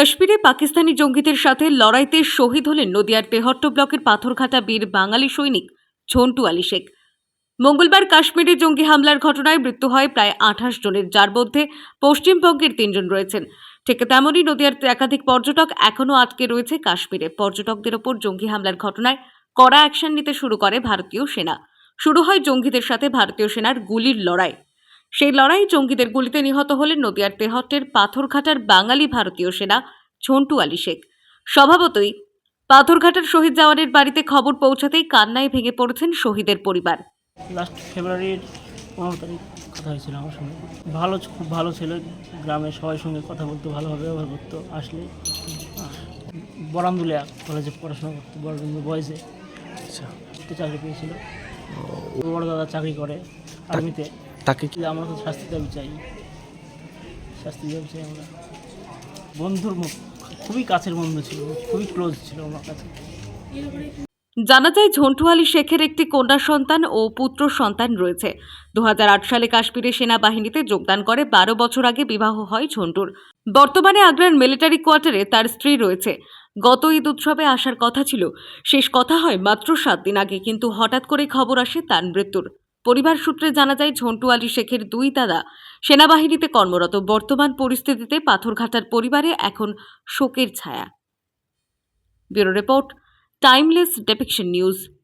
কাশ্মীরে পাকিস্তানি জঙ্গিদের সাথে লড়াইতে শহীদ হলেন নদিয়ার তেহট্ট ব্লকের পাথরঘাটা বীর বাঙালি সৈনিক ঝন্টু আলী শেখ। মঙ্গলবার কাশ্মীরে জঙ্গি হামলার ঘটনায় মৃত্যু হয় প্রায় আঠাশ জনের, যার মধ্যে পশ্চিমবঙ্গের তিনজন রয়েছেন। ঠিক তেমনই নদিয়ার একাধিক পর্যটক এখনও আটকে রয়েছে কাশ্মীরে। পর্যটকদের ওপর জঙ্গি হামলার ঘটনায় কড়া অ্যাকশন নিতে শুরু করে ভারতীয় সেনা। শুরু হয় জঙ্গিদের সাথে ভারতীয় সেনার গুলির লড়াই। সেই লড়াই জঙ্গিদের গুলিতে নিহত হলেন নদিয়ার তেহট্টের পাথরঘাটার বাঙালি ভারতীয় সেনা ঝন্টু আলী শেখ। স্বভাবতই পাথরঘাটার শহীদ জওয়ানের বাড়িতে খবর পৌঁছাতেই কান্নায় ভেঙে পড়েছেন শহীদের পরিবার। লাস্ট ফেব্রুয়ারির পনেরো তারিখ কথা হয়েছিল আমার সঙ্গে। ভালো খুব ভালো ছিল। গ্রামের সবাই সঙ্গে কথা বলতো ভালোভাবে ব্যবহার করতো আসলে বরামদুলিয়া কলেজে পড়াশোনা করতো বরামদুল বয়েসে আচ্ছা। চাকরি পেয়েছিল। বড় দাদা চাকরি করে আর্মিতে তাকে কি আমরা তো শাস্তি দাবি চাই। শাস্তি দাবি চাই আমরা। বন্ধুর মুখ। খুবই কাছের বন্ধু ছিল খুবই ক্লোজ ছিল আমার কাছে। জানা যায় ঝন্টু আলী শেখের একটি কন্যা সন্তান ও পুত্র সন্তান রয়েছে। দুহাজার আট সালে কাশ্মীরে সেনাবাহিনীতে যোগদান করে বারো বছর আগে বিবাহ হয় ঝন্টুর। বর্তমানে আগ্রার মিলিটারি কোয়ার্টারে তার স্ত্রী রয়েছে। গত ঈদ উৎসবে আসার কথা ছিল। শেষ কথা হয় মাত্র সাত দিন আগে কিন্তু হঠাৎ করে খবর আসে তার মৃত্যুর। পরিবার সূত্রে জানা যায়, ঝন্টু আলী শেখের দুই দাদা সেনাবাহিনীতে কর্মরত। বর্তমান পরিস্থিতিতে পাথরঘাটার পরিবারে এখন শোকের ছায়া। Bureau report, timeless depiction news.